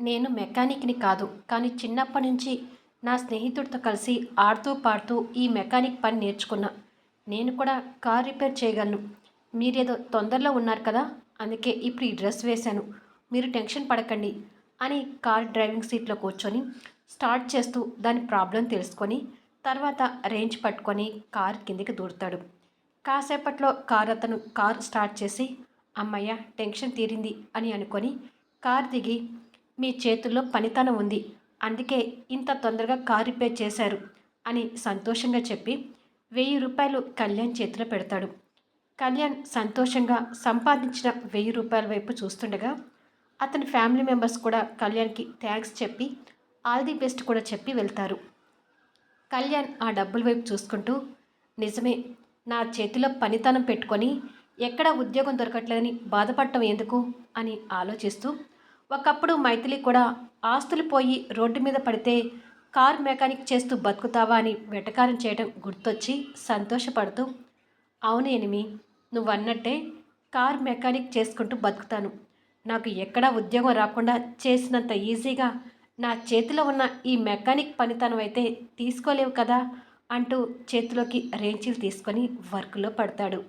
నేను మెకానిక్ని కాదు కానీ చిన్నప్పటి నుంచి నా స్నేహితుడితో కలిసి ఆడుతూ పాడుతూ ఈ మెకానిక్ పని నేర్చుకున్నా. నేను కూడా కార్ రిపేర్ చేయగలను. మీరేదో తొందరలో ఉన్నారు కదా అందుకే ఇప్పుడు ఈ డ్రెస్ వేశాను. మీరు టెన్షన్ పడకండి అని కార్ డ్రైవింగ్ సీట్లో కూర్చొని స్టార్ట్ చేస్తూ దాని ప్రాబ్లం తెలుసుకొని తర్వాత రేంజ్ పట్టుకొని కార్ కిందికి దూరుతాడు. కాసేపట్లో కార్ అతను కార్ స్టార్ట్ చేసి అమ్మయ్య టెన్షన్ తీరింది అని అనుకొని కార్ దిగి మీ చేతుల్లో పనితనం ఉంది. అందుకే ఇంత తొందరగా కార్ రిపేర్ చేశారు అని సంతోషంగా చెప్పి వెయ్యి రూపాయలు కళ్యాణ్ చేతిలో పెడతాడు. కళ్యాణ్ సంతోషంగా సంపాదించిన వెయ్యి రూపాయల వైపు చూస్తుండగా అతని ఫ్యామిలీ మెంబర్స్ కూడా కళ్యాణ్కి థ్యాంక్స్ చెప్పి ఆల్ ది బెస్ట్ కూడా చెప్పి వెళ్తారు. కళ్యాణ్ ఆ డబ్బుల వైపు చూసుకుంటూ నిజమే నా చేతిలో పనితనం పెట్టుకొని ఎక్కడా ఉద్యోగం దొరకట్లేదని బాధపడటం ఎందుకు? అని ఆలోచిస్తూ ఒకప్పుడు మైథిలి కూడా ఆస్తులు పోయి రోడ్డు మీద పడితే కార్ మెకానిక్ చేస్తూ బతుకుతావా అని వెటకారం చేయడం గుర్తొచ్చి సంతోషపడుతూ అవును ఎనిమి నువ్వు అన్నట్టే కార్ మెకానిక్ చేసుకుంటూ బతుకుతాను. నాకు ఎక్కడా ఉద్యోగం రాకుండా చేసినంత ఈజీగా నా చేతిలో ఉన్న ఈ మెకానిక్ పనితనం అయితే తీసుకోలేవు కదా అంటూ చేతిలోకి రేంచీలు తీసుకొని వర్క్లో పడతాడు.